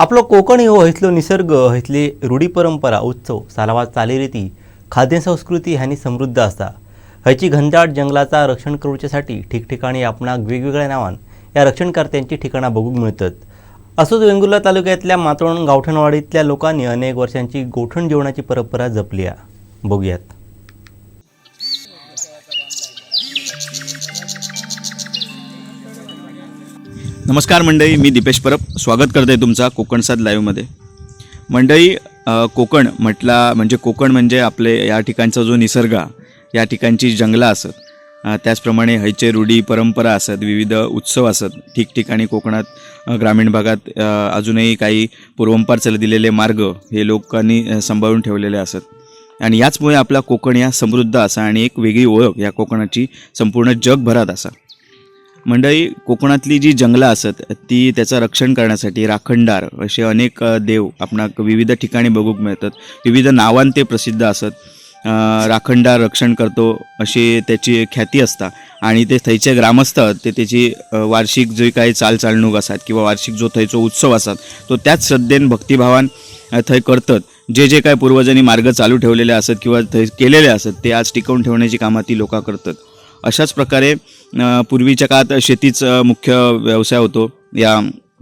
आपलो कोकण हो हयसलो निसर्ग हयसली रूढी परंपरा उत्सव सालावाद चालीरीती खाद्य संस्कृती ह्यांनी समृद्ध आसा. हयची घनदाट जंगलाचा रक्षण करूच्यासाठी ठिकठिकाणी आपणाक वेगवेगळ्या नावान या रक्षणकर्त्यांची ठिकाणां बघूक मिळतात. असोच वेंगुर्ला तालुक्यातल्या मातोण गावठणवाडीतल्या लोकांनी अनेक वर्षांची गोठण जेवणाची परंपरा जपली आहे बघूयात. नमस्कार मंडळी मी दीपेश परब. स्वागत करतो आहे तुमचा कोकण साथ लाईव्हमध्ये मंडळी कोकण म्हटला म्हणजे कोकण म्हणजे आपले या ठिकाणचा जो निसर्ग या ठिकाणची जंगलं असत. त्याचप्रमाणे हैचे रूढी परंपरा असत विविध उत्सव असत. ठिकठिकाणी कोकणात ग्रामीण भागात अजूनही काही पूर्वंपार चाल दिलेले मार्ग हे लोकांनी सांभाळून ठेवलेले असत. आणि याचमुळे आपला कोकण या समृद्ध असा आणि एक वेगळी ओळख या कोकणाची संपूर्ण जगभरात असा. मंडळी कोकणातली जी जंगलं असत ती त्याचं रक्षण करण्यासाठी राखणदार असे अनेक देव आपणाक विविध ठिकाणी बघूक मिळतात. विविध नावान ते प्रसिद्ध असत. राखणदार रक्षण करतो अशी त्याची ख्याती असता. आणि ते थंयचे ग्रामस्थ ते त्याची वार्षिक जी काही चालचालणूक असतात किंवा वार्षिक जो थंयचो उत्सव असतात तो त्याच श्रद्धेन भक्तिभावान थंय करतात. जे जे काय पूर्वजांनी मार्ग चालू ठेवलेले असत किंवा थंय केलेले असत ते आज टिकवून ठेवण्याची कामं ती लोक करतात. अशाच प्रकारे पूर्वीच्या काळात शेतीच मुख्य व्यवसाय होतो या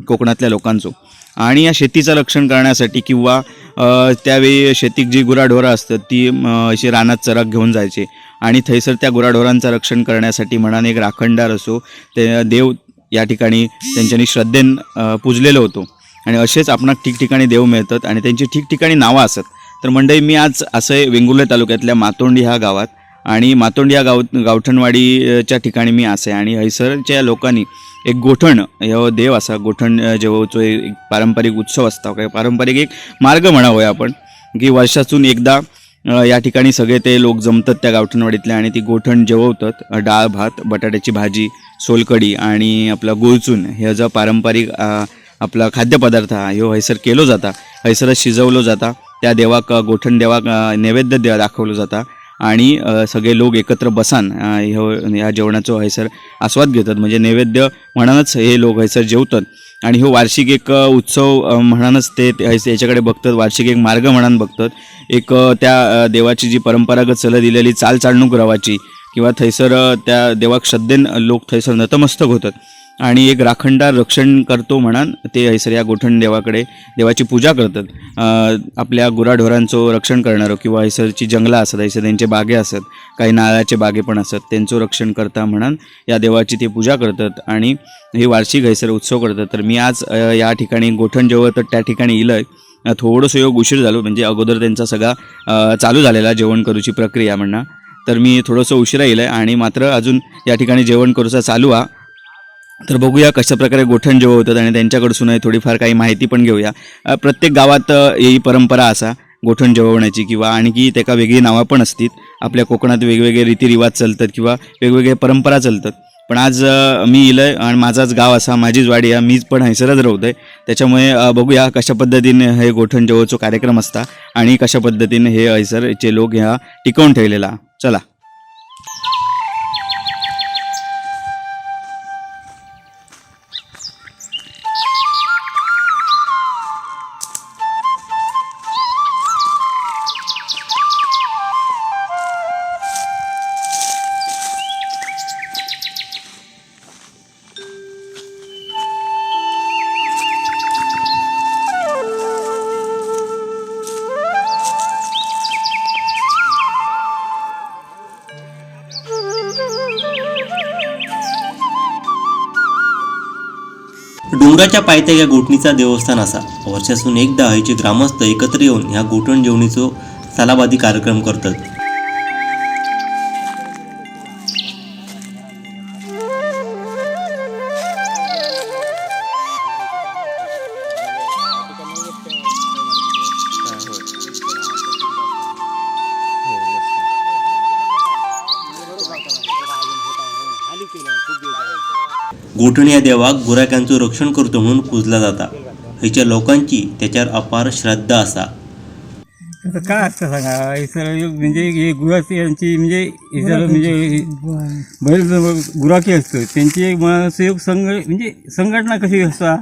कोकणातल्या लोकांचो. आणि या शेतीचं रक्षण करण्यासाठी किंवा त्यावेळी शेतीक जी गुराढोरं असतात ती अशी रानात चराक घेऊन जायचे. आणि थैसर त्या गुराढोरांचं रक्षण करण्यासाठी म्हणाने एक राखणदार असो ते देव या ठिकाणी त्यांच्यानी श्रद्धेन पूजलेलं पूजलेलो होतो. आणि असेच आपणाक ठिकठिकाणी देव मिळतात आणि त्यांची ठिकठिकाणी नावं असत. तर मंडळी मी आज असं वेंगुर्ले तालुक्यातल्या मातोंडी ह्या गावात आणि मातोंडी या गाव गावठणवाडीच्या ठिकाणी मी असे आणि हैसरच्या लोकांनी एक गोठण हो देव असा गोठण अ, जेवोचो एक पारंपरिक उत्सव असता काय पारंपरिक एक मार्ग म्हणावं आपण की वर्षातून एकदा या ठिकाणी सगळे ते लोक जमतात त्या गावठणवाडीतले आणि ती गोठण जेवतात डाळ भात बटाट्याची भाजी सोलकडी आणि आपला गुळचून हे जो पारंपरिक आपला खाद्यपदार्थ हा ह्यो हयसर केलो जाता हयसरच शिजवलो जाता त्या देवाक गोठण देवाक नैवेद्य देवा दाखवलो जाता आणि सगळे लोक एकत्र बसान ह्यो ह्या जेवणाचो हयसर आस्वाद घेतात. म्हणजे नैवेद्य म्हणूनच हे लोक हयसर जेवतात. आणि हो वार्षिक एक उत्सव म्हणानच म्हणूनच ते याच्याकडे बघतात. वार्षिक एक मार्ग म्हणून बघतात. एक त्या देवाची जी परंपरागत चलत दिलेली चाल चालणूक रवाची किंवा थैसर त्या देवाक श्रद्धेन लोक थैसर नतमस्तक होतात. आणि एक राखणदार रक्षण करतो म्हणान ते हैसर या गोठण देवाकडे देवाची पूजा करतात. आपल्या गुराढोरांचं रक्षण करणारं किंवा हैसरची जंगलं असतात हैसर त्यांचे बागे असत काही नाळाचे बागे पण असत त्यांचं रक्षण करता म्हणान या देवाची ते पूजा करतात आणि हे वार्षिक हैसर उत्सव करतात. तर मी आज या ठिकाणी गोठण जेव्हा तर त्या ठिकाणी इलं थोडंसं योग उशीर झालो म्हणजे अगोदर त्यांचा सगळा चालू झालेला जेवण करूची प्रक्रिया म्हणणं तर मी थोडंसं उशिरा येईल आहे आणि मात्र अजून या ठिकाणी जेवण करूचा चालू हा. तर बघूया कशा प्रकारे गोठण जेव्हा होतात आणि त्यांच्याकडसून थोडीफार काही माहिती पण घेऊया. प्रत्येक गावात ही परंपरा असा गोठण जेवण्याची किंवा आणखी त्याका वेगळी नावं पण असतील. आपल्या कोकणात वेगवेगळे रीतिरिवाज चालतात किंवा वेगवेगळे परंपरा चालतात. पण आज मी मी आहे आणि माझाच गाव असा माझीच वाडी आहे मीच पण हैसरच आहे त्याच्यामुळे बघूया कशा पद्धतीने हे गोठण जेवळचो कार्यक्रम असता आणि कशा पद्धतीने हे हैसरचे लोक ह्या टिकवून ठेवलेला. चला. डोंगराच्या पायथ्या या गोठणीचा देवस्थान असा. वर्षासून एकदा हयचे ग्रामस्थ एकत्र येऊन ह्या गोठण जेवणीचो सालाबादी कार्यक्रम करतात. गोठण या देवाक गुराख्यांचं रक्षण करतो म्हणून पूजला जाता. हयच्या लोकांची त्याच्यावर अपार श्रद्धा असा आता काय असतं सांगा? सगळं म्हणजे हे गुराखी यांची म्हणजे सगळं म्हणजे बैल गुराखी असतो त्यांची एक सहयोग संघ म्हणजे संघटना कशी असता?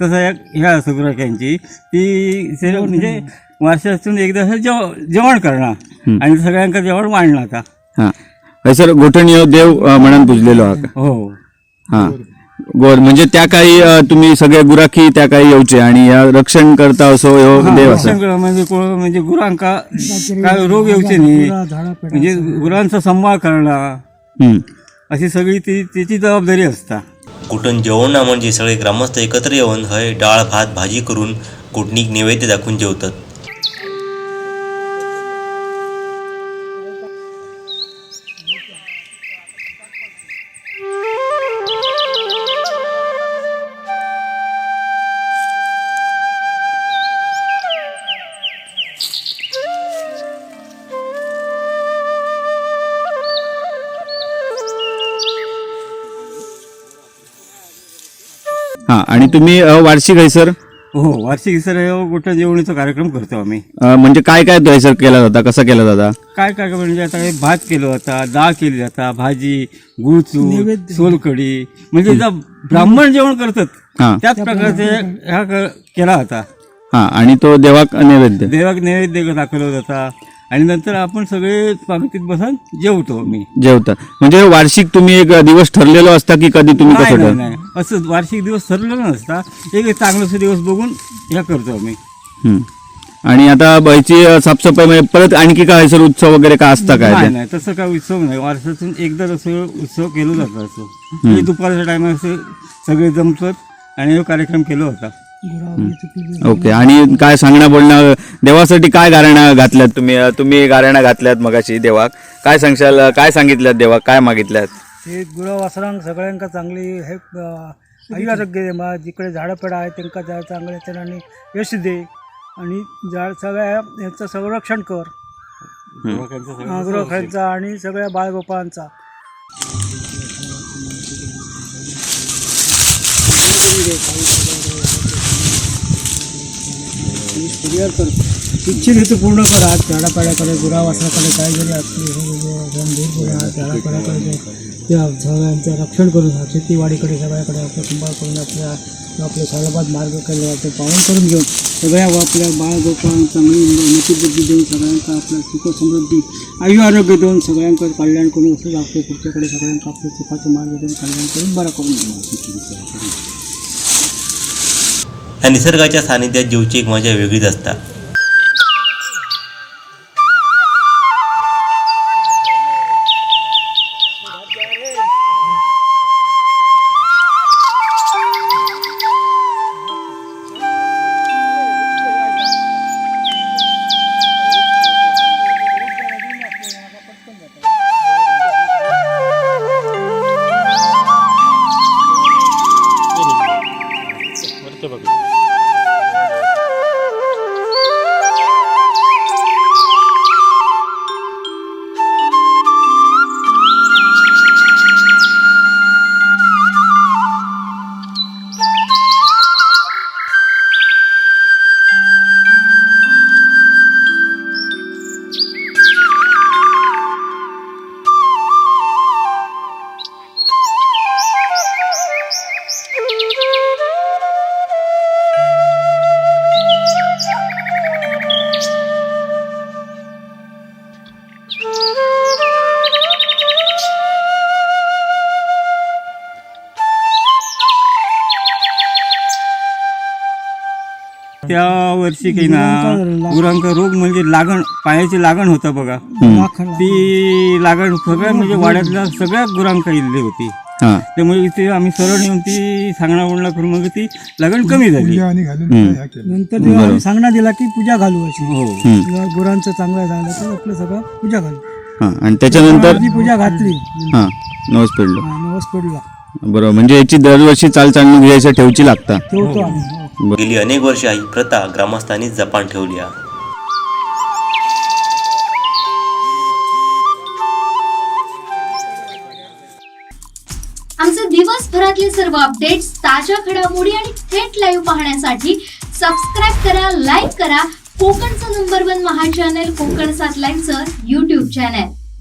तसं एक ह्या असतं गुराख्यांची. ती सगळं म्हणजे वर्षातून एकदा असं जेव जेवण करणार आणि सगळ्यांका जेवण वाढणार आता. हां. हयसर गोठण ह्यो देव अ, म्हणून पुजलेलो हा का? हो. हां. गोड म्हणजे त्या काही अ, तुम्ही सगळे गुराखी त्या काही येवचे आणि या रक्षण करता असो ह्यो देव म्हणजे कोण म्हणजे गुरांका काय रोग येऊचे नाही. म्हणजे गुरांचा सांभाळ करणार हम्म. अशी सगळी ती त्याची जबाबदारी असता. गोठण जेवणा म्हणजे सगळे ग्रामस्थ एकत्र येऊन हय डाळ भात भाजी करून गोठणीक नैवेद्य दाखवून जेवतात. आणि तुम्ही अ, वार्षिक हयसर हो वार्षिक सर. गोठा जेवणीचा कार्यक्रम करतो आम्ही. अ, म्हणजे काय काय तो हयसर केला जाता? कसा केला जाता? काय काय म्हणजे आता हे भात केलं जाता डाळ केली जाता भाजी गुळचूर सोलकडी म्हणजे जा ब्राह्मण जेवण करतात हां. त्याच प्रकारचे ह्या क- केला जाता. हां आणि तो देवाक नैवेद्य? देवाक नैवेद्य दाखवला जाता. आणि नंतर आपण सगळे पंक्तीत बसून जेवतो आम्ही. जेवता. म्हणजे वार्षिक तुम्ही एक दिवस ठरलेलो असता की कधी तुम्ही नाही कसं नाही ठर नाही. असं वार्षिक दिवस ठरलेलं नसता. एक चांगलासा दिवस बघून ह्या करतो हम्म. आणि आता बाईची अ, साफसफाई म्हणजे परत आणखी काय हयसर उत्सव वगैरे काय असता काय नाही ते? नाही तसं काय उत्सव नाही. वर्षातून एकदा असं उत्सव केलं जातं असं. म्हणजे दुपारच्या टायमात असं सगळे जमतात आणि हे कार्यक्रम केला होता. ओके आणि काय सांगणं बोलणं देवासाठी काय गाऱ्हाणा घातल्यात तुम्ही? तुम्ही गाऱ्हाणा घातल्यात मगाशी देवाक. काय सांगशाल काय सांगितल्यात देवाक? काय मागितल्यात? ते गुरं वासरांक सगळ्यांका चांगली हे आयु आरोग्य दे जिकडे झाडं पेडा आहे त्यांना जा चांगले आणि यश दे. आणि झाड सगळ्या याचं संरक्षण कर. गुरखांचा आणि सगळ्या बाळगोपांचा इच्छित हेतू पूर्ण करा. झाडापाड्याकडे गुरावासाकडे काय जरी असले गंभीर गुरा झाडापाड्याकडे त्या सगळ्यांचं रक्षण करून शेतीवाडीकडे सगळ्याकडे आपलं कुंभार करून आपल्या आपले सालाबाद मार्ग केले ते पावन करून घेऊन सगळ्या आपल्या बाळगोपाळ चांगली मतीबुद्धी देऊन सगळ्यांका आपल्या सुख समृद्धी आयु आरोग्य देऊन सगळ्यांकडे कल्याण करून असंच आपल्या पुढच्याकडे सगळ्यांका आपल्या सुखाचं मार्ग देऊन कल्याण करून बरं करून घेऊ या निसर्गाच्या सानिध्यात जीवची एक मजा वेगळीच असतात त्या वर्षी काही ना गुरांका रोग म्हणजे लागण पायाची लागण होतं बघा. ती लागण सगळ्या म्हणजे वाड्यातल्या सगळ्या गुरांका इल्ली होती. हां. त्यामुळे इथे आम्ही सरळ येऊन ती सांगणा बोलणा करून मग ती लागण कमी झाली. नंतर तेव्हा आम्ही सांगण्यात दिला की पूजा घालू अशी. हो. गुरांचं चांगलं झालं तर आपलं सगळं पूजा घालू. हां. आणि त्याच्यानंतर? ती पूजा घातली. हां. नवस पडलो. नवस पडला. बरोबर. म्हणजे याची दरवर्षी चाल चालणूक घ्यायचं ठेवची लागता. ठेवतो गेली अनेक वर्षे ही प्रथा ग्रामस्थांनी जपान ठेवली आहे. आमचे दिवसभरातले सर्व अपडेट्स ताज्या घडामोडी आणि थेट लाईव्ह पाहण्यासाठी सबस्क्राईब करा लाईक करा. कोकणचं नंबर वन महा चॅनल कोकण सात लाईनचं युट्यूब चॅनल